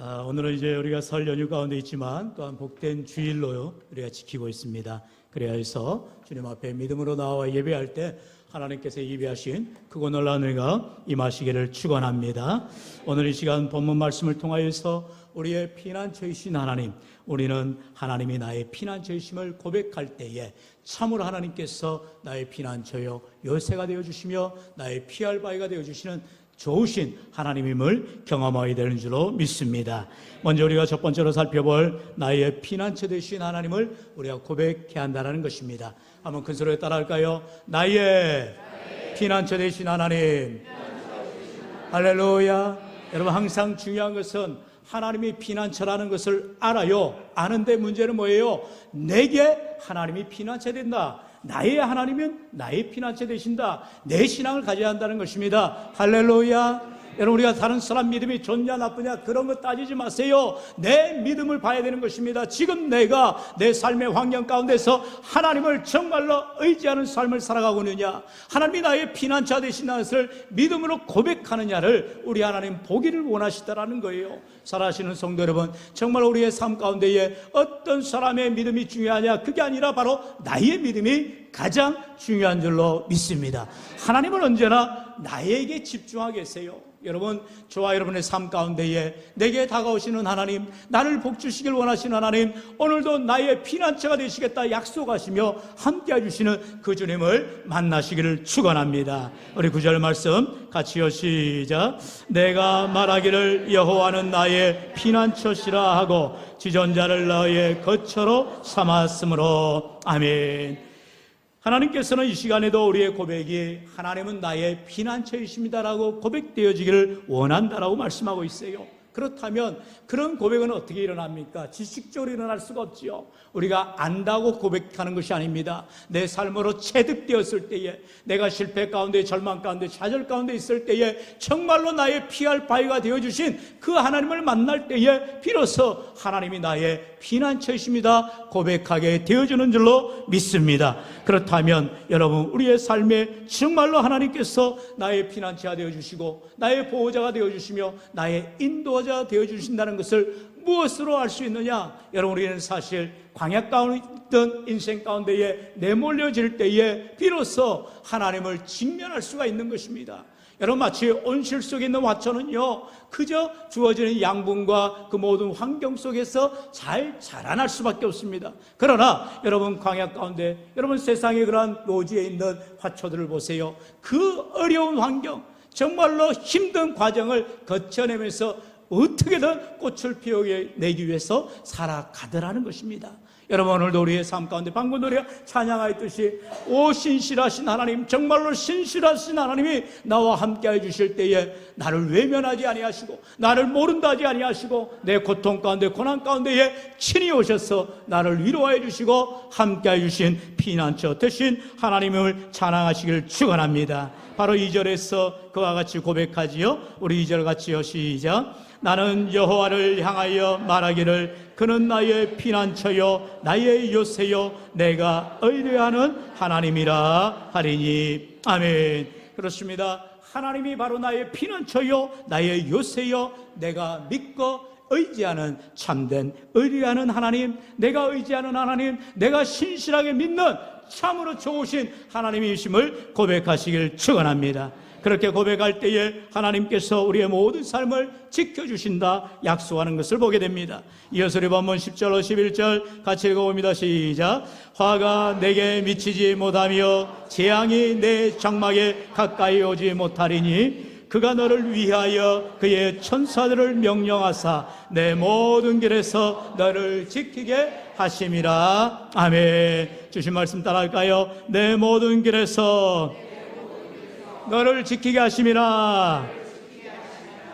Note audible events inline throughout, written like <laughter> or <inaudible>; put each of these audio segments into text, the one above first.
아, 오늘은 이제 우리가 설 연휴 가운데 있지만 또한 복된 주일로 우리가 지키고 있습니다. 그래야 해서 주님 앞에 믿음으로 나와 예배할 때 하나님께서 예배하신 크고 놀라운 은혜가 임하시기를 축원합니다. 오늘 이 시간 본문 말씀을 통하여서 우리의 피난처이신 하나님, 우리는 하나님이 나의 피난처이심을 고백할 때에 참으로 하나님께서 나의 피난처요 요새가 되어 주시며 나의 피할 바위가 되어 주시는 좋으신 하나님임을 경험하게 되는 줄로 믿습니다. 먼저 우리가 첫 번째로 살펴볼 나의 피난처 되신 하나님을 우리가 고백해야 한다는 것입니다. 한번 큰 소리에 따라할까요? 나의 피난처 되신 하나님. 할렐루야. 여러분 항상 중요한 것은 하나님이 피난처라는 것을 알아요. 아는데 문제는 뭐예요? 내게 하나님이 피난처 된다. 나의 하나님은 나의 피난처 되신다. 내 신앙을 가져야 한다는 것입니다. 할렐루야. 여러분 우리가 다른 사람 믿음이 좋냐 나쁘냐 그런 거 따지지 마세요. 내 믿음을 봐야 되는 것입니다. 지금 내가 내 삶의 환경 가운데서 하나님을 정말로 의지하는 삶을 살아가고 있느냐 하나님이 나의 피난처 되신 것을 믿음으로 고백하느냐를 우리 하나님 보기를 원하시다라는 거예요. 살아가시는 성도 여러분 정말 우리의 삶 가운데에 어떤 사람의 믿음이 중요하냐 그게 아니라 바로 나의 믿음이 가장 중요한 줄로 믿습니다. 하나님은 언제나 나에게 집중하게 계세요. 여러분, 저와 여러분의 삶 가운데에 내게 다가오시는 하나님, 나를 복주시길 원하시는 하나님, 오늘도 나의 피난처가 되시겠다 약속하시며 함께 해주시는 그 주님을 만나시기를 축원합니다. 우리 구절 말씀 같이요 시작. 내가 말하기를 여호와는 나의 피난처시라 하고 지존자를 너의 거처로 삼았으므로 아멘. 하나님께서는 이 시간에도 우리의 고백이 하나님은 나의 피난처이십니다라고 고백되어지기를 원한다라고 말씀하고 있어요. 그렇다면 그런 고백은 어떻게 일어납니까? 지식적으로 일어날 수가 없지요. 우리가 안다고 고백하는 것이 아닙니다. 내 삶으로 체득되었을 때에 내가 실패 가운데 절망 가운데 좌절 가운데 있을 때에 정말로 나의 피할 바위가 되어 주신 그 하나님을 만날 때에 비로소 하나님이 나의 피난처이십니다. 고백하게 되어 주는 줄로 믿습니다. 그렇다면 여러분 우리의 삶에 정말로 하나님께서 나의 피난처가 되어 주시고 나의 보호자가 되어 주시며 나의 인도자 되어 주신다는 것을 무엇으로 알 수 있느냐? 여러분 우리는 사실 광야 가운데 있던 인생 가운데에 내몰려질 때에 비로소 하나님을 직면할 수가 있는 것입니다. 여러분 마치 온실 속에 있는 화초는요 그저 주어지는 양분과 그 모든 환경 속에서 잘 자라날 수밖에 없습니다. 그러나 여러분 광야 가운데 여러분 세상의 그러한 노지에 있는 화초들을 보세요. 그 어려운 환경 정말로 힘든 과정을 거쳐내면서 어떻게든 꽃을 피우내기 위해서 살아가더라는 것입니다. 여러분 오늘도 우리의 삶 가운데 방금 우리가 찬양하였듯이 오 신실하신 하나님 정말로 신실하신 하나님이 나와 함께 해 주실 때에 나를 외면하지 아니하시고 나를 모른다 하지 아니하시고 내 고통 가운데 고난 가운데에 친히 오셔서 나를 위로해 주시고 함께 해 주신 피난처 대신 하나님을 찬양하시길 축원합니다. 바로 2절에서 그와 같이 고백하지요. 우리 2절 같이요. 시작. 나는 여호와를 향하여 말하기를 그는 나의 피난처요 나의 요새요 내가 의뢰하는 하나님이라 하리니. 아멘. 그렇습니다. 하나님이 바로 나의 피난처요 나의 요새요 내가 믿고 의지하는 참된 의뢰하는 하나님 내가 의지하는 하나님 내가 신실하게 믿는 참으로 좋으신 하나님이심을 고백하시길 축원합니다. 그렇게 고백할 때에 하나님께서 우리의 모든 삶을 지켜주신다 약속하는 것을 보게 됩니다. 이어서 우리 본문 10절 11절 같이 읽어봅니다. 시작 화가 내게 미치지 못하며 재앙이 내 장막에 가까이 오지 못하리니 그가 너를 위하여 그의 천사들을 명령하사 내 모든 길에서 너를 지키게 하심이라. 아멘. 주신 말씀 따라할까요? 내 모든 길에서 너를 지키게 하심이라.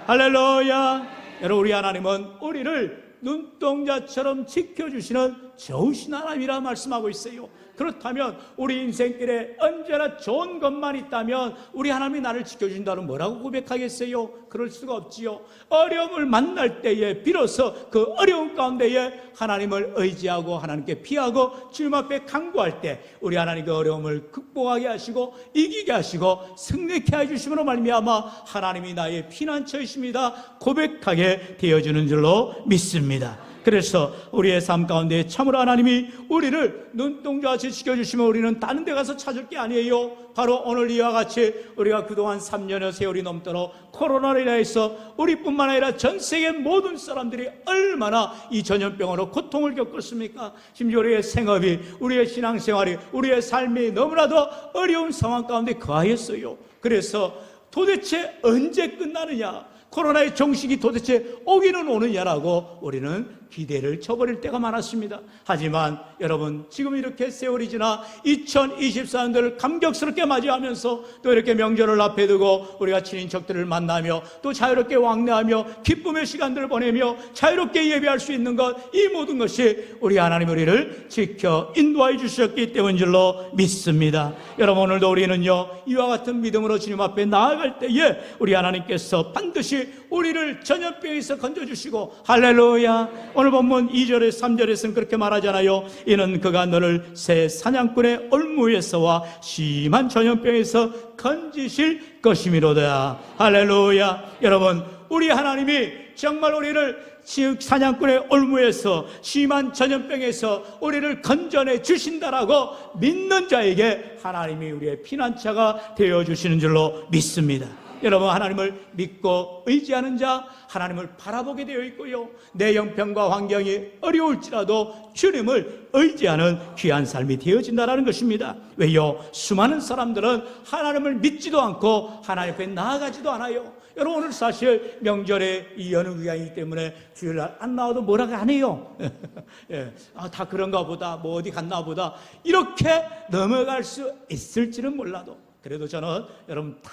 할렐루야. 여러분, 우리 하나님은 우리를 눈동자처럼 지켜주시는 좋으신 하나님이라 말씀하고 있어요. 그렇다면 우리 인생길에 언제나 좋은 것만 있다면 우리 하나님이 나를 지켜준다는 뭐라고 고백하겠어요? 그럴 수가 없지요. 어려움을 만날 때에 비로소 그 어려운 가운데에 하나님을 의지하고 하나님께 피하고 주님 앞에 강구할 때 우리 하나님 그 어려움을 극복하게 하시고 이기게 하시고 승리케 해주심으로 말미암아 하나님이 나의 피난처이십니다. 고백하게 되어주는 줄로 믿습니다. 그래서 우리의 삶 가운데 참으로 하나님이 우리를 눈동자같이 지켜주시면 우리는 다른 데 가서 찾을 게 아니에요. 바로 오늘 이와 같이 우리가 그동안 3년여 세월이 넘도록 코로나로 인해서 우리뿐만 아니라 전 세계 모든 사람들이 얼마나 이 전염병으로 고통을 겪었습니까? 심지어 우리의 생업이, 우리의 신앙생활이, 우리의 삶이 너무나도 어려운 상황 가운데 거하였어요. 그래서 도대체 언제 끝나느냐? 코로나의 종식이 도대체 오기는 오느냐라고 우리는 기대를 쳐버릴 때가 많았습니다. 하지만 여러분 지금 이렇게 세월이 지나 2024년도를 감격스럽게 맞이하면서 또 이렇게 명절을 앞에 두고 우리가 친인척들을 만나며 또 자유롭게 왕래하며 기쁨의 시간들을 보내며 자유롭게 예배할 수 있는 것 이 모든 것이 우리 하나님 우리를 지켜 인도하여 주셨기 때문인 줄로 믿습니다. 여러분 오늘도 우리는요 이와 같은 믿음으로 주님 앞에 나아갈 때에 우리 하나님께서 반드시 우리를 전염병에서 건져주시고 할렐루야. 오늘 본문 2절에 3절에서는 그렇게 말하잖아요. 이는 그가 너를 새 사냥꾼의 올무에서와 심한 전염병에서 건지실 것이미로다. 할렐루야. 여러분 우리 하나님이 정말 우리를 지역 사냥꾼의 올무에서 심한 전염병에서 우리를 건져내 주신다라고 믿는 자에게 하나님이 우리의 피난처가 되어 주시는 줄로 믿습니다. 여러분 하나님을 믿고 의지하는 자 하나님을 바라보게 되어 있고요. 내 형편과 환경이 어려울지라도 주님을 의지하는 귀한 삶이 되어진다는 것입니다. 왜요? 수많은 사람들은 하나님을 믿지도 않고 하나님 앞에 나아가지도 않아요. 여러분 오늘 사실 명절에 이 연휴 기간이기 때문에 주일날 안 나와도 뭐라고 안 해요. <laughs> 예. 아, 다 그런가 보다. 뭐 어디 갔나 보다. 이렇게 넘어갈 수 있을지는 몰라도 그래도 저는 여러분 다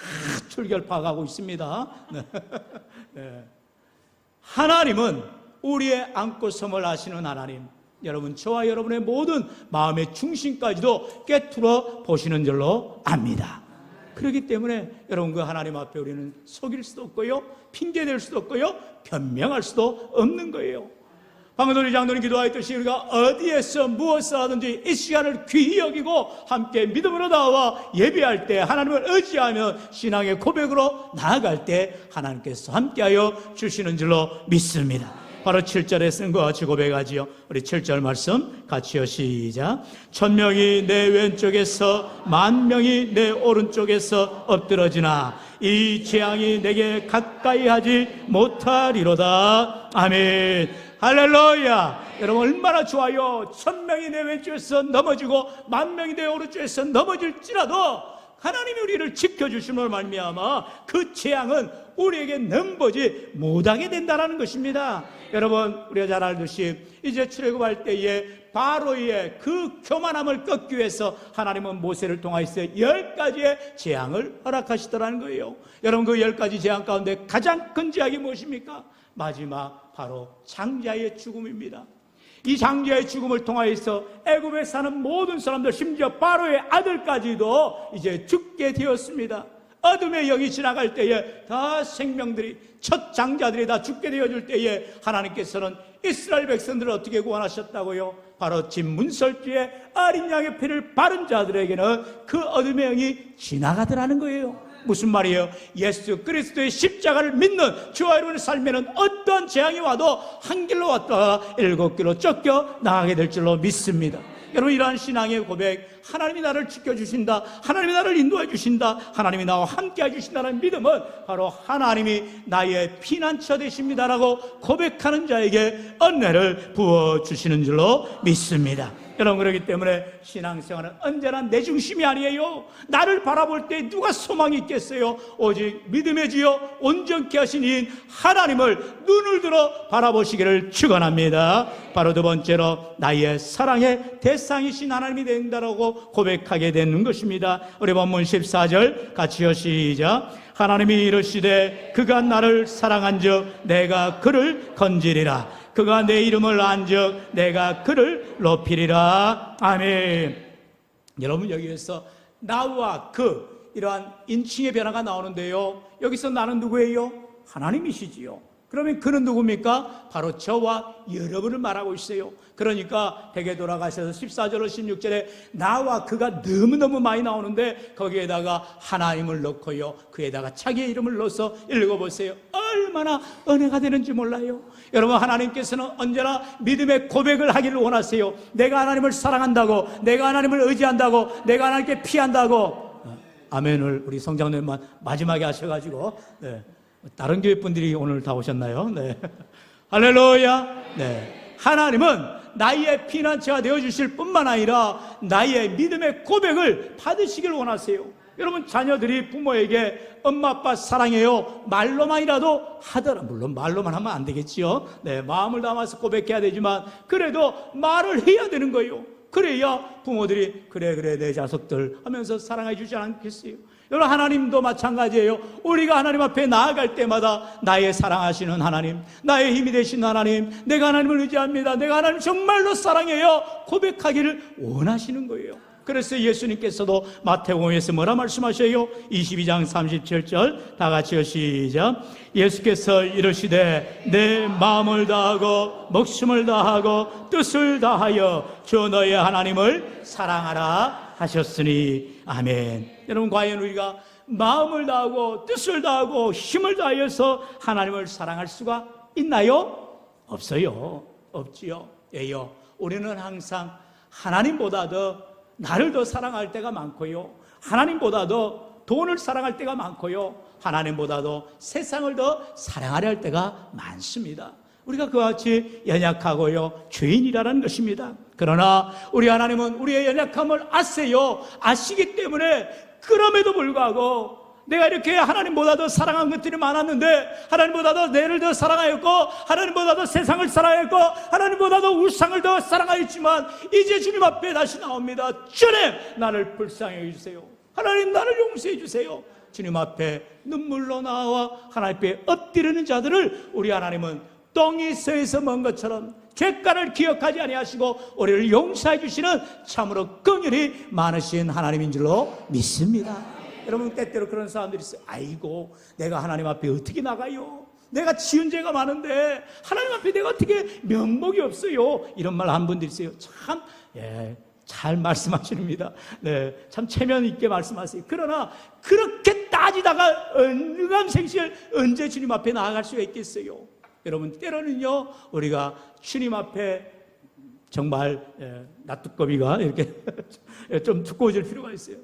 출결 파악하고 있습니다. 네. 예. <laughs> 하나님은 우리의 안고 섬을 아시는 하나님. 여러분 저와 여러분의 모든 마음의 중심까지도 깨뚫어 보시는 줄로 압니다. 그렇기 때문에 여러분 그 하나님 앞에 우리는 속일 수도 없고요. 핑계 댈 수도 없고요. 변명할 수도 없는 거예요. 방금 우리 장로님 기도하였듯이 우리가 어디에서 무엇을 하든지 이 시간을 귀히 여기고 함께 믿음으로 나와 예배할 때 하나님을 의지하며 신앙의 고백으로 나아갈 때 하나님께서 함께하여 주시는 줄로 믿습니다. 바로 7절에 쓴 것 같이 고백하지요. 우리 7절 말씀 같이요 시작. 천명이 내 왼쪽에서 만명이 내 오른쪽에서 엎드러지나 이 재앙이 내게 가까이 하지 못하리로다. 아멘. 할렐루야. 여러분 얼마나 좋아요. 천명이 내 왼쪽에서 넘어지고 만명이 내 오른쪽에서 넘어질지라도 하나님이 우리를 지켜주심을 말미암아 그 재앙은 우리에게 넘보지 못하게 된다는 것입니다. 여러분 우리가 잘 알듯이 이제 출애굽할 때에 바로의 그 교만함을 꺾기 위해서 하나님은 모세를 통하여서 열 가지의 재앙을 허락하시더라는 거예요. 여러분 그 열 가지 재앙 가운데 가장 큰 재앙이 무엇입니까? 마지막 바로 장자의 죽음입니다. 이 장자의 죽음을 통하여서 애굽에 사는 모든 사람들 심지어 바로의 아들까지도 이제 죽게 되었습니다. 어둠의 영이 지나갈 때에 다 생명들이 첫 장자들이 다 죽게 되어질 때에 하나님께서는 이스라엘 백성들을 어떻게 구원하셨다고요? 바로 진문설주의 어린 양의 피를 바른 자들에게는 그 어둠의 영이 지나가더라는 거예요. 무슨 말이에요? 예수 그리스도의 십자가를 믿는 주와 여러분의 삶에는 어떤 재앙이 와도 한 길로 왔다가 일곱 길로 쫓겨 나가게 될 줄로 믿습니다. 여러분 이러한 신앙의 고백 하나님이 나를 지켜주신다 하나님이 나를 인도해 주신다 하나님이 나와 함께 해주신다는 믿음은 바로 하나님이 나의 피난처 되십니다라고 고백하는 자에게 은혜를 부어주시는 줄로 믿습니다 여러분 그렇기 때문에 신앙생활은 언제나 내 중심이 아니에요 나를 바라볼 때 누가 소망이 있겠어요 오직 믿음의 지요 온전케 하신 이인 하나님을 눈을 들어 바라보시기를 축원합니다 바로 두 번째로 나의 사랑의 대상이신 하나님이 된다라고 고백하게 되는 것입니다. 우리 본문 14절 같이요 시작. 하나님이 이르시되 그가 나를 사랑한즉 내가 그를 건지리라. 그가 내 이름을 안즉 내가 그를 높이리라. 아멘. 여러분 여기에서 나와 그 이러한 인칭의 변화가 나오는데요. 여기서 나는 누구예요? 하나님이시지요. 그러면 그는 누굽니까? 바로 저와 여러분을 말하고 있어요. 그러니까 대개 돌아가셔서 14절로 16절에 나와 그가 너무너무 많이 나오는데 거기에다가 하나님을 넣고요. 그에다가 자기의 이름을 넣어서 읽어보세요. 얼마나 은혜가 되는지 몰라요. 여러분 하나님께서는 언제나 믿음의 고백을 하기를 원하세요. 내가 하나님을 사랑한다고, 내가 하나님을 의지한다고, 내가 하나님께 피한다고. 아멘을 우리 성장님만 마지막에 하셔가지고 네. 다른 교회 분들이 오늘 다 오셨나요? 네. <laughs> 할렐루야. 네. 하나님은 나의 피난처가 되어 주실 뿐만 아니라 나의 믿음의 고백을 받으시길 원하세요. 여러분 자녀들이 부모에게 엄마 아빠 사랑해요 말로만이라도 하더라 물론 말로만 하면 안 되겠지요. 네 마음을 담아서 고백해야 되지만 그래도 말을 해야 되는 거예요. 그래야 부모들이 그래 그래 내 자식들 하면서 사랑해 주지 않겠어요. 여러분 하나님도 마찬가지예요. 우리가 하나님 앞에 나아갈 때마다 나의 사랑하시는 하나님, 나의 힘이 되신 하나님, 내가 하나님을 의지합니다. 내가 하나님 정말로 사랑해요. 고백하기를 원하시는 거예요. 그래서 예수님께서도 마태복음에서 뭐라 말씀하셔요? 22장 37절 다 같이요 시작. 예수께서 이르시되 내 마음을 다하고 목숨을 다하고 뜻을 다하여 주 너의 하나님을 사랑하라 하셨으니 아멘. 여러분 과연 우리가 마음을 다하고 뜻을 다하고 힘을 다하여서 하나님을 사랑할 수가 있나요? 없어요. 없지요. 예요. 우리는 항상 하나님보다 더 나를 더 사랑할 때가 많고요. 하나님보다도 돈을 사랑할 때가 많고요. 하나님보다도 세상을 더 사랑하려 할 때가 많습니다. 우리가 그와 같이 연약하고요. 죄인이라는 것입니다. 그러나 우리 하나님은 우리의 연약함을 아세요. 아시기 때문에 그럼에도 불구하고 내가 이렇게 하나님보다 더 사랑한 것들이 많았는데 하나님보다 더 내를 더 사랑하였고 하나님보다 더 세상을 사랑하였고 하나님보다 더 우상을 더 사랑하였지만 이제 주님 앞에 다시 나옵니다. 주님 나를 불쌍히 주세요. 하나님 나를 용서해 주세요. 주님 앞에 눈물로 나와 하나님 앞에 엎드리는 자들을 우리 하나님은 똥이 서에서 먼 것처럼 죄가를 기억하지 아니하시고 우리를 용서해 주시는 참으로 긍휼이 많으신 하나님인 줄로 믿습니다. 여러분 때때로 그런 사람들이 있어요. 아이고 내가 하나님 앞에 어떻게 나가요? 내가 지은 죄가 많은데 하나님 앞에 내가 어떻게 면목이 없어요? 이런 말 한 분들 있어요. 참 예. 잘 말씀하십니다. 네, 참 체면 있게 말씀하세요. 그러나 그렇게 따지다가 언감생실 언제 주님 앞에 나아갈 수가 있겠어요? 여러분 때로는요 우리가 주님 앞에 정말 예, 낯두꺼비가 이렇게 <laughs> 좀 두꺼워질 필요가 있어요.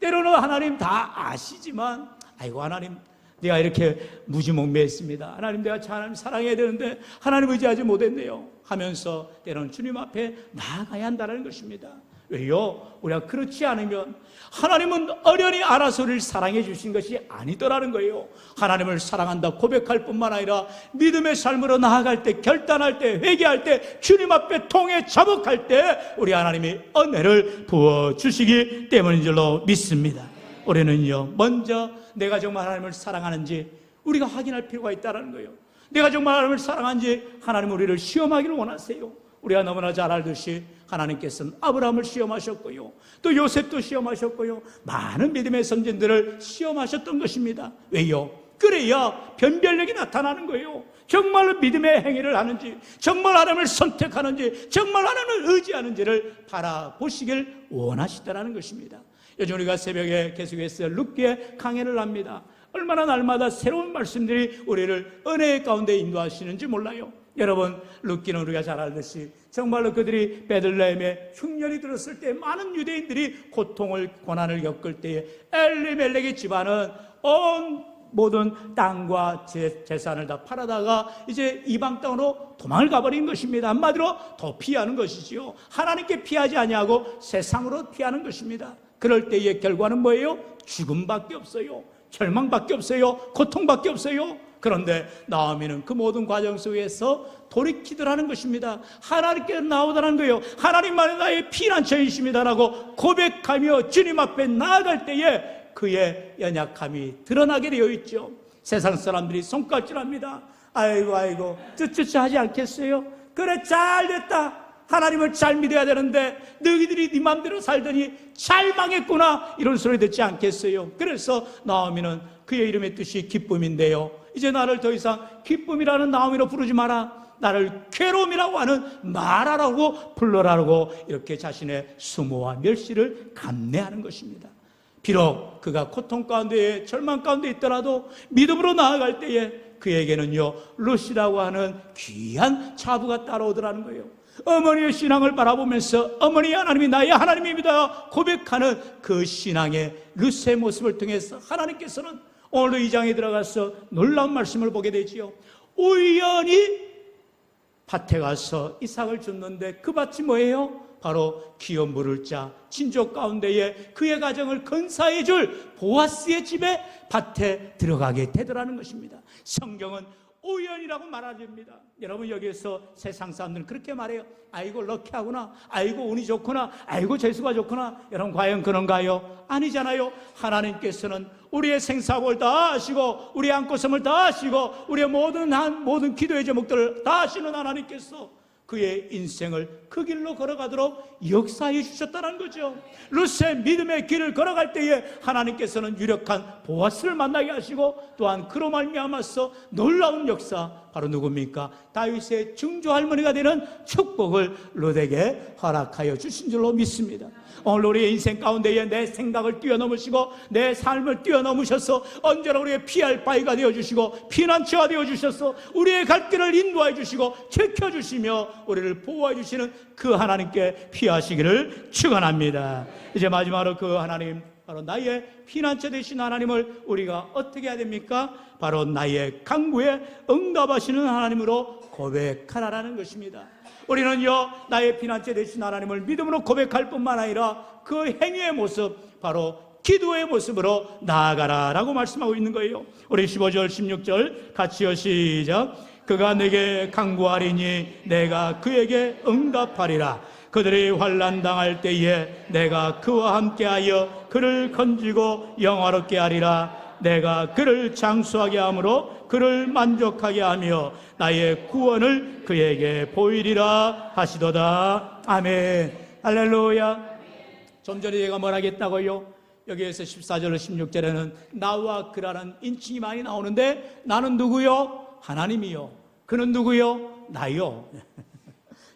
때로는 하나님 다 아시지만 아이고 하나님 내가 이렇게 무지몽매했습니다. 하나님 내가 하나님 사랑해야 되는데 하나님 의지하지 못했네요. 하면서 때로는 주님 앞에 나아가야 한다는 것입니다. 왜요? 우리가 그렇지 않으면 하나님은 어련히 알아서 우리를 사랑해 주신 것이 아니더라는 거예요. 하나님을 사랑한다 고백할 뿐만 아니라 믿음의 삶으로 나아갈 때, 결단할 때, 회개할 때, 주님 앞에 통해 자복할 때 우리 하나님이 은혜를 부어 주시기 때문인 줄로 믿습니다. 우리는요, 먼저 내가 정말 하나님을 사랑하는지 우리가 확인할 필요가 있다는 거예요. 내가 정말 하나님을 사랑하는지 하나님 우리를 시험하기를 원하세요. 우리가 너무나 잘 알듯이 하나님께서는 아브라함을 시험하셨고요. 또 요셉도 시험하셨고요. 많은 믿음의 선진들을 시험하셨던 것입니다. 왜요? 그래야 변별력이 나타나는 거예요. 정말 믿음의 행위를 하는지, 정말 하나님을 선택하는지, 정말 하나님을 의지하는지를 바라보시길 원하시다는 것입니다. 요즘 우리가 새벽에 계속해서 룻기의 강해를 합니다. 얼마나 날마다 새로운 말씀들이 우리를 은혜 가운데 인도하시는지 몰라요. 여러분, 룻기는 우리가 잘 알듯이 정말로 그들이 베들레헴에 흉년이 들었을 때 많은 유대인들이 고통을 고난을 겪을 때에 엘리멜렉의 집안은 온 모든 땅과 재, 재산을 다 팔아다가 이제 이방 땅으로 도망을 가버린 것입니다. 한마디로 더 피하는 것이지요. 하나님께 피하지 아니하고 세상으로 피하는 것입니다. 그럴 때의 결과는 뭐예요? 죽음밖에 없어요. 절망밖에 없어요. 고통밖에 없어요. 그런데 나오미는 그 모든 과정 속에서 돌이키더라는 것입니다. 하나님께 나오더라는 거예요. 하나님만이 나의 피난처이십니다라고 고백하며 주님 앞에 나아갈 때에 그의 연약함이 드러나게 되어 있죠. 세상 사람들이 손가락질합니다. 아이고 아이고 쯔쯔쯔 하지 않겠어요? 그래 잘 됐다. 하나님을 잘 믿어야 되는데 너희들이 네 맘대로 살더니 잘 망했구나 이런 소리 듣지 않겠어요. 그래서 나오미는 그의 이름의 뜻이 기쁨인데요. 이제 나를 더 이상 기쁨이라는 나오미로 부르지 마라. 나를 괴로움이라고 하는 마라라고 불러라고 이렇게 자신의 수모와 멸시를 감내하는 것입니다. 비록 그가 고통 가운데 절망 가운데 있더라도 믿음으로 나아갈 때에 그에게는요 루시라고 하는 귀한 자부가 따라오더라는 거예요. 어머니의 신앙을 바라보면서 어머니 하나님이 나의 하나님입니다 고백하는 그 신앙의 루스의 모습을 통해서 하나님께서는 오늘도 이 장에 들어가서 놀라운 말씀을 보게 되지요. 우연히 밭에 가서 이삭을 줬는데 그 밭이 뭐예요? 바로 기업 물을 자 친족 가운데에 그의 가정을 건사해 줄 보아스의 집에 밭에 들어가게 되더라는 것입니다. 성경은 우연이라고 말하줍니다. 여러분 여기에서 세상 사람들은 그렇게 말해요. 아이고 럭키하구나. 아이고 운이 좋구나. 아이고 재수가 좋구나. 여러분 과연 그런가요? 아니잖아요. 하나님께서는 우리의 생사복을 다 아시고 우리의 안고섬을 다 아시고 우리의 모든 한 모든 기도의 제목들을 다 아시는 하나님께서 그의 인생을 그 길로 걸어가도록 역사해 주셨다는 거죠. 루스의 믿음의 길을 걸어갈 때에 하나님께서는 유력한 보아스를 만나게 하시고 또한 그로 말미암아서 놀라운 역사 바로 누굽니까? 다윗의 증조 할머니가 되는 축복을 롯에게 허락하여 주신 줄로 믿습니다. 오늘 우리의 인생 가운데에 내 생각을 뛰어넘으시고 내 삶을 뛰어넘으셔서 언제나 우리의 피할 바위가 되어 주시고 피난처가 되어 주셔서 우리의 갈 길을 인도해 주시고 지켜 주시며 우리를 보호해 주시는 그 하나님께 피하시기를 축원합니다. 이제 마지막으로 그 하나님 바로 나의 피난처 되신 하나님을 우리가 어떻게 해야 됩니까? 바로 나의 강구에 응답하시는 하나님으로 고백하라는 것입니다. 우리는요, 나의 피난처 되신 하나님을 믿음으로 고백할 뿐만 아니라 그 행위의 모습, 바로 기도의 모습으로 나아가라라고 말씀하고 있는 거예요. 우리 15절, 16절 같이요, 시작. 그가 내게 강구하리니 내가 그에게 응답하리라. 그들이 환란 당할 때에 내가 그와 함께하여 그를 건지고 영화롭게 하리라. 내가 그를 장수하게 함으로 그를 만족하게 하며 나의 구원을 그에게 보이리라 하시도다. 아멘. 할렐루야. 좀 전에 제가 뭘 하겠다고요? 여기에서 14절, 16절에는 나와 그라는 인칭이 많이 나오는데 나는 누구요? 하나님이요. 그는 누구요? 나요.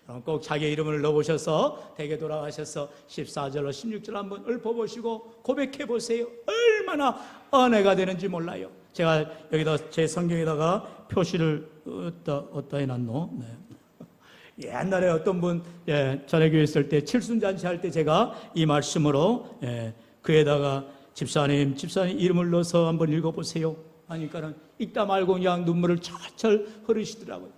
그럼 꼭 자기 이름을 넣어보셔서 대개 돌아가셔서 14절로 16절 한번 읊어보시고 고백해 보세요. 얼마나 은혜가 되는지 몰라요. 제가 여기다 제 성경에다가 표시를 어디다, 어디다 해놨노? 네. 옛날에 어떤 분, 예, 전에 교회 있을 때 칠순잔치 할 때 제가 이 말씀으로, 예, 그에다가 집사님, 집사님 이름을 넣어서 한번 읽어보세요. 하니까는 읽다 말고 그냥 눈물을 철철 흐르시더라고요.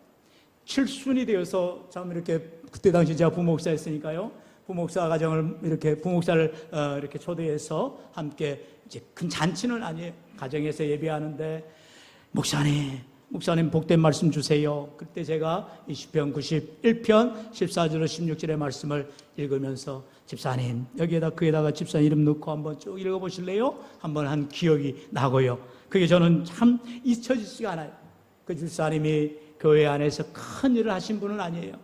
칠순이 되어서 참 이렇게 그때 당시 제가 부목사였으니까요. 부목사 가정을 이렇게 부목사를 어, 이렇게 초대해서 함께 이제 큰 잔치는 아니에요. 가정에서 예배하는데 목사님, 목사님 복된 말씀 주세요. 그때 제가 이 시편 91편 14절로 16절의 말씀을 읽으면서 집사님 여기에다 그에다가 집사님 이름 넣고 한번 쭉 읽어보실래요? 한번 한 기억이 나고요. 그게 저는 참 잊혀지지가 않아요. 그 집사님이 교회 안에서 큰 일을 하신 분은 아니에요.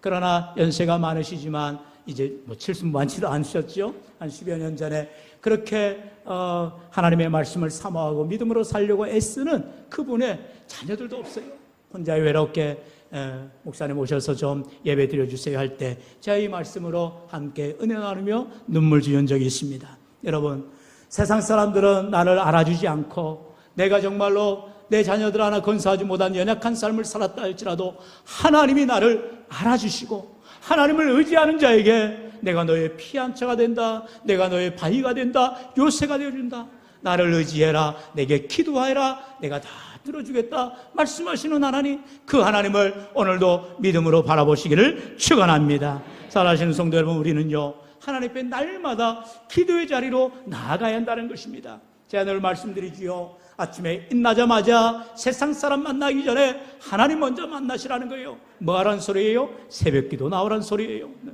그러나 연세가 많으시지만 이제 뭐 칠순 많지도 않으셨죠. 한 10여 년 전에 그렇게 어, 하나님의 말씀을 사모하고 믿음으로 살려고 애쓰는 그분의 자녀들도 없어요. 혼자 외롭게 에, 목사님 오셔서 좀 예배 드려주세요 할 때 제가 이 말씀으로 함께 은혜 나누며 눈물 지은 적이 있습니다. 여러분 세상 사람들은 나를 알아주지 않고 내가 정말로 내 자녀들 하나 건사하지 못한 연약한 삶을 살았다 할지라도 하나님이 나를 알아주시고 하나님을 의지하는 자에게 내가 너의 피한처가 된다. 내가 너의 바위가 된다. 요새가 되어준다. 나를 의지해라. 내게 기도하라. 내가 다 들어주겠다. 말씀하시는 하나님, 그 하나님을 오늘도 믿음으로 바라보시기를 축원합니다. 사랑하시는 성도 여러분, 우리는요 하나님 앞에 날마다 기도의 자리로 나아가야 한다는 것입니다. 제가 늘 말씀드리지요. 아침에 일나자마자 세상 사람 만나기 전에 하나님 먼저 만나시라는 거예요. 뭐 하라는 소리예요? 새벽 기도 나오라는 소리예요. 네.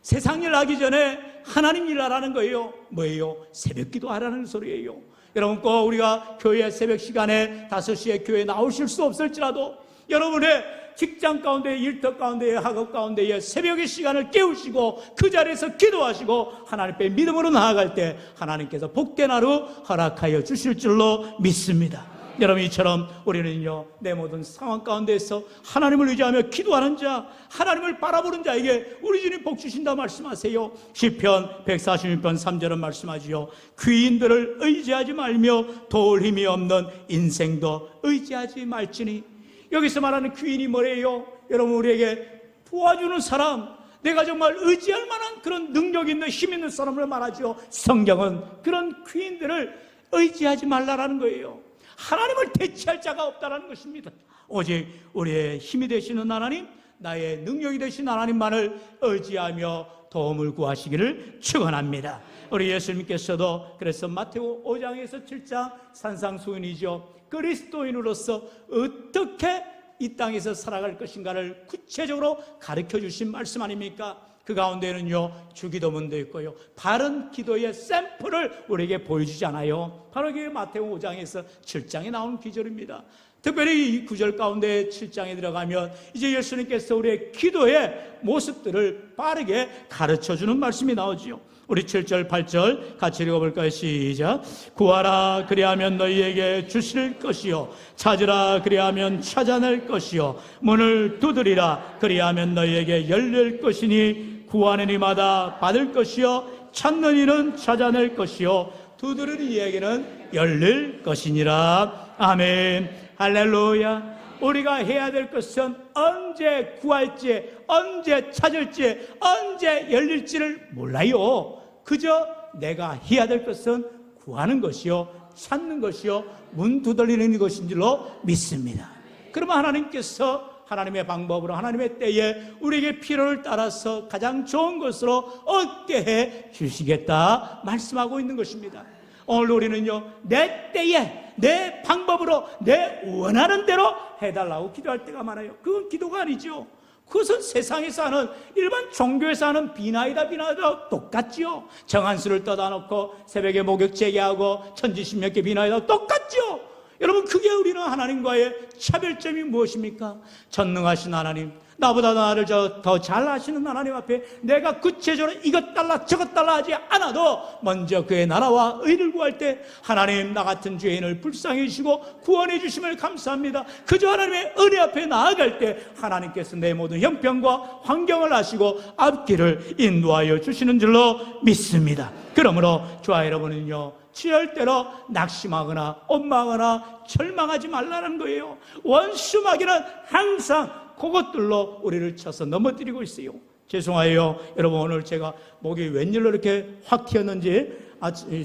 세상 일 하기 전에 하나님 일 하라는 거예요. 뭐예요? 새벽 기도 하라는 소리예요. 여러분 꼭 우리가 교회 새벽 시간에 5시에 교회 나오실 수 없을지라도 여러분의 직장 가운데 일터 가운데 학업 가운데 새벽의 시간을 깨우시고 그 자리에서 기도하시고 하나님께 믿음으로 나아갈 때 하나님께서 복된 하루 허락하여 주실 줄로 믿습니다. 여러분 이처럼 우리는요 내 모든 상황 가운데서 하나님을 의지하며 기도하는 자 하나님을 바라보는 자에게 우리 주님 복 주신다 말씀하세요. 시편 146편 3절은 말씀하지요. 귀인들을 의지하지 말며 도울 힘이 없는 인생도 의지하지 말지니 여기서 말하는 귀인이 뭐래요 여러분 우리에게 도와주는 사람 내가 정말 의지할 만한 그런 능력 있는 힘 있는 사람을 말하죠 성경은 그런 귀인들을 의지하지 말라라는 거예요 하나님을 대체할 자가 없다는 것입니다. 오직 우리의 힘이 되시는 하나님, 나의 능력이 되신 하나님만을 의지하며 도움을 구하시기를 축원합니다. 우리 예수님께서도 그래서 마태오 5장에서 7장 산상수훈이죠. 그리스도인으로서 어떻게 이 땅에서 살아갈 것인가를 구체적으로 가르쳐 주신 말씀 아닙니까? 그 가운데는요, 주기도문도 있고요. 바른 기도의 샘플을 우리에게 보여주지 않아요. 바로 이게 마태오 5장에서 7장에 나오는 기절입니다. 특별히 이 구절 가운데 7장에 들어가면 이제 예수님께서 우리의 기도의 모습들을 빠르게 가르쳐 주는 말씀이 나오지요. 우리 7절, 8절 같이 읽어볼까요? 시작. 구하라, 그리하면 너희에게 주실 것이요. 찾으라, 그리하면 찾아낼 것이요. 문을 두드리라, 그리하면 너희에게 열릴 것이니 구하는 이마다 받을 것이요. 찾는 이는 찾아낼 것이요. 두드리는 이에게는 열릴 것이니라. 아멘. 할렐루야. 우리가 해야 될 것은 언제 구할지, 언제 찾을지, 언제 열릴지를 몰라요. 그저 내가 해야 될 것은 구하는 것이요, 찾는 것이요, 문 두드리는 것인 줄로 믿습니다. 그러면 하나님께서 하나님의 방법으로 하나님의 때에 우리에게 필요를 따라서 가장 좋은 것으로 얻게 해 주시겠다 말씀하고 있는 것입니다. 오늘 우리는요, 내 때에, 내 방법으로, 내 원하는 대로 해달라고 기도할 때가 많아요. 그건 기도가 아니죠. 그것은 세상에서 하는 일반 종교에서 하는 비나이다 비나이다 똑같지요. 정한수를 떠다 놓고 새벽에 목욕 재개하고 천지신명께 비나이다 똑같죠. 여러분 그게 우리는 하나님과의 차별점이 무엇입니까? 전능하신 하나님, 나보다 나를 더 잘 아시는 하나님 앞에 내가 구체적으로 이것 달라 저것 달라 하지 않아도 먼저 그의 나라와 의를 구할 때 하나님 나 같은 죄인을 불쌍히 주시고 구원해 주심을 감사합니다. 그저 하나님의 은혜 앞에 나아갈 때 하나님께서 내 모든 형편과 환경을 아시고 앞길을 인도하여 주시는 줄로 믿습니다. 그러므로 저와 여러분은요 절대로 낙심하거나 원망하거나 절망하지 말라는 거예요. 원수마귀는 항상 그것들로 우리를 쳐서 넘어뜨리고 있어요. 죄송해요. 여러분 오늘 제가 목이 웬일로 이렇게 확 튀었는지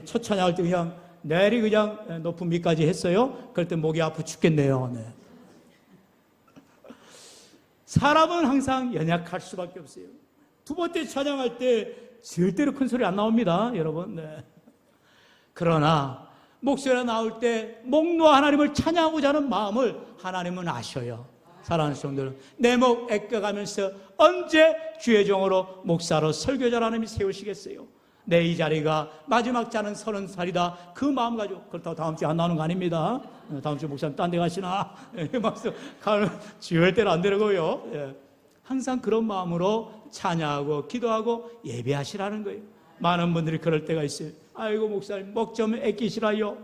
첫 찬양할 때 그냥 내리 그냥 높은 미까지 했어요. 그럴 때 목이 아프 죽겠네요. 네. 사람은 항상 연약할 수밖에 없어요. 두 번째 찬양할 때 절대로 큰 소리 안 나옵니다. 여러분. 네. 그러나 목소리가 나올 때 목놓아 하나님을 찬양하고자 하는 마음을 하나님은 아셔요. 사랑하는 성도는 내목 애껴가면서 언제 주의 종으로 목사로 설교자 하나님이 세우시겠어요? 내 이 자리가 마지막 자는 서른 살이다. 그 마음 가지고 그렇다고 다음 주에 안 나오는 거 아닙니다. 어, 다음 주에 목사님 딴 데 가시나? 예, <laughs> 막상 가면 절대로 안 되고요. 예. 항상 그런 마음으로 찬양하고 기도하고 예배하시라는 거예요. 많은 분들이 그럴 때가 있어요. 아이고 목사님 목좀 애끼시라요.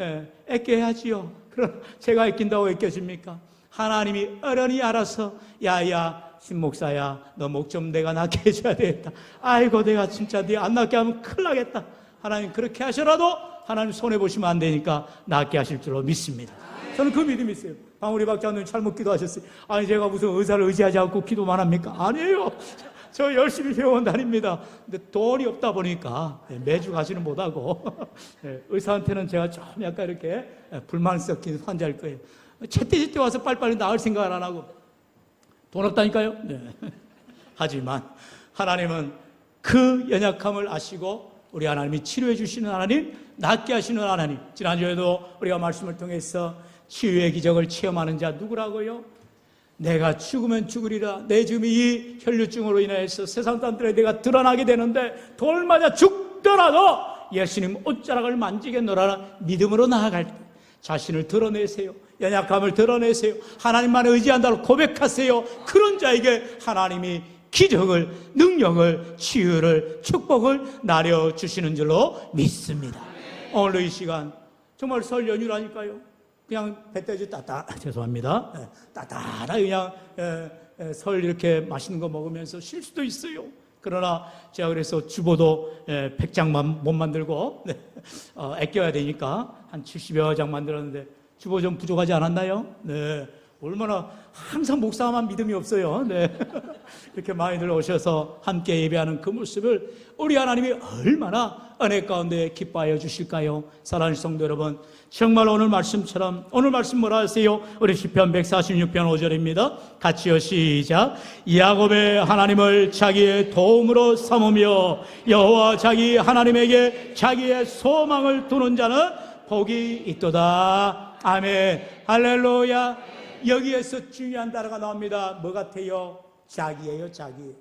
예, 애껴야지요. 그럼 제가 애낀다고 애껴집니까? 하나님이 어련히 알아서 야야 신목사야 너 목 좀 내가 낫게 <laughs> 해줘야 되겠다. 아이고 내가 진짜 네 안 낫게 하면 큰일 나겠다. 하나님 그렇게 하셔라도 하나님 손해 보시면 안 되니까 낫게 하실 줄로 믿습니다. 저는 그 믿음이 있어요. 방울이 박사님 잘못 기도하셨어요. 아니 제가 무슨 의사를 의지하지 않고 기도만 합니까? 아니에요. <laughs> 저 열심히 배워온 다닙니다. 근데 돈이 없다 보니까 매주 가지는 못하고 <laughs> 예, 의사한테는 제가 좀 약간 이렇게 불만 섞인 환자일 거예요. 채때제때 와서 빨리빨리 나을 생각을 안 하고 돈 없다니까요. 네. <laughs> 하지만 하나님은 그 연약함을 아시고 우리 하나님이 치료해 주시는 하나님, 낫게 하시는 하나님. 지난주에도 우리가 말씀을 통해서 치유의 기적을 체험하는 자 누구라고요? 내가 죽으면 죽으리라. 내 지금 이 혈류증으로 인해서 세상 사람들에 내가 드러나게 되는데 돌 맞아 죽더라도 예수님 옷자락을 만지겠노라는 믿음으로 나아갈 때 자신을 드러내세요. 연약함을 드러내세요. 하나님만 의지한다고 고백하세요. 그런 자에게 하나님이 기적을, 능력을, 치유를, 축복을 나려주시는 줄로 믿습니다. 오늘 이 시간 정말 설 연휴라니까요. 그냥 배때지 따따 <laughs> 죄송합니다. 예, 따따라 그냥 예, 예, 설 이렇게 맛있는 거 먹으면서 쉴 수도 있어요. 그러나 제가 그래서 주보도 예, 100장만 못 만들고 <laughs> 네, 어, 아껴야 되니까 한 70여 장 만들었는데 주보 좀 부족하지 않았나요? 네. 얼마나 항상 목사만 믿음이 없어요. 네. <laughs> 이렇게 많이들 오셔서 함께 예배하는 그 모습을 우리 하나님이 얼마나 은혜 가운데 기뻐하여 주실까요? 사랑하는 성도 여러분, 정말 오늘 말씀처럼 오늘 말씀 뭐라 하세요? 우리 시편 146편 5절입니다. 같이요 시작. 야곱의 하나님을 자기의 도움으로 삼으며 여호와 자기 하나님에게 자기의 소망을 두는 자는 복이 있도다. 아멘. 할렐루야. 여기에서 중요한 단어가 나옵니다. 뭐 같아요? 자기예요, 자기.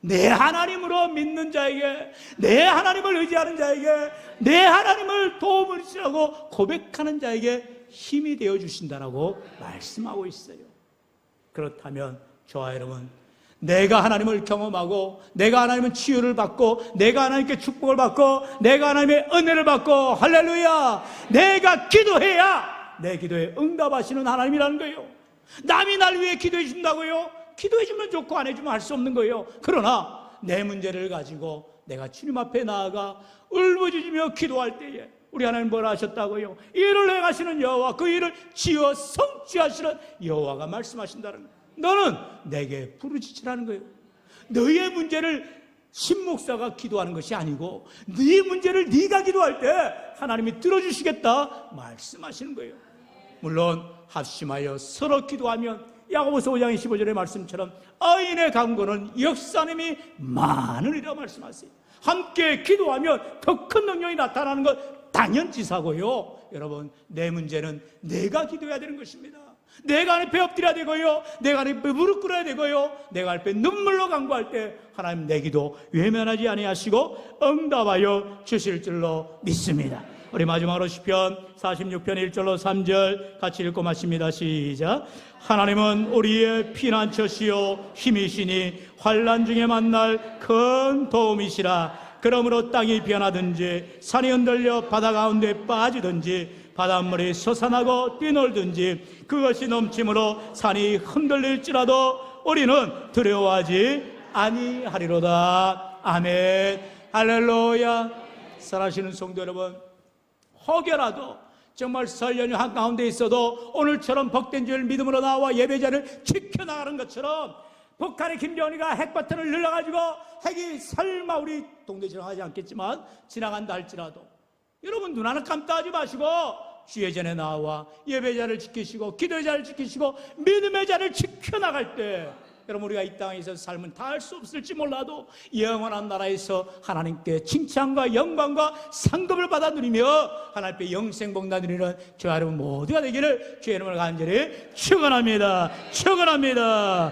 내 하나님으로 믿는 자에게, 내 하나님을 의지하는 자에게, 내 하나님을 도움을 주라고 고백하는 자에게 힘이 되어 주신다라고 말씀하고 있어요. 그렇다면 저와 여러분, 내가 하나님을 경험하고, 내가 하나님의 치유를 받고, 내가 하나님께 축복을 받고, 내가 하나님의 은혜를 받고, 할렐루야! 내가 기도해야 내 기도에 응답하시는 하나님이라는 거예요. 남이 날 위해 기도해 준다고요? 기도해 주면 좋고 안 해주면 할수 없는 거예요. 그러나 내 문제를 가지고 내가 주님 앞에 나아가 울부짖으며 기도할 때에 우리 하나님 뭐라 하셨다고요? 일을 행하시는 여호와 그 일을 지어 성취하시는 여호와가 말씀하신다는 거예요. 너는 내게 부르짖으라는 거예요. 너의 문제를 신목사가 기도하는 것이 아니고 네 문제를 네가 기도할 때 하나님이 들어주시겠다 말씀하시는 거예요. 물론 합심하여 서로 기도하면 야고보서 5장 15절의 말씀처럼 아인의 강구는 역사님이 많으리라 말씀하세요. 함께 기도하면 더 큰 능력이 나타나는 것 당연지사고요. 여러분 내 문제는 내가 기도해야 되는 것입니다. 내가 하나님께 엎드려야 되고요. 내가 하나님께 무릎 꿇어야 되고요. 내가 하나님께 눈물로 간구할 때 하나님 내 기도 외면하지 아니하시고 응답하여 주실 줄로 믿습니다. 우리 마지막으로 시편 46편 1절로 3절 같이 읽고 마칩니다. 시작. 하나님은 우리의 피난처시요 힘이시니 환란 중에 만날 큰 도움이시라. 그러므로 땅이 변하든지 산이 흔들려 바다 가운데 빠지든지 바닷물이 솟아나고 뛰놀든지 그것이 넘침으로 산이 흔들릴지라도 우리는 두려워하지 아니하리로다. 아멘. 할렐루야. 사랑하시는 성도 여러분, 혹여라도 정말 설 연휴 한가운데 있어도 오늘처럼 복된 줄 믿음으로 나와 예배자를 지켜나가는 것처럼 북한의 김정은이가 핵버튼을 눌러가지고 핵이 설마 우리 동네 지나가지 않겠지만 지나간다 할지라도 여러분 눈 하나 감다 하지 마시고 주의 전에 나와 예배자를 지키시고 기도의 자를 지키시고 믿음의 자를 지켜나갈 때 여러분 우리가 이 땅에서 삶은 다 할 수 없을지 몰라도 영원한 나라에서 하나님께 칭찬과 영광과 상급을 받아 누리며 하나님께 영생복 나 누리는 저와 여러분 모두가 되기를 주의 이름을 간절히 축원합니다. 축원합니다.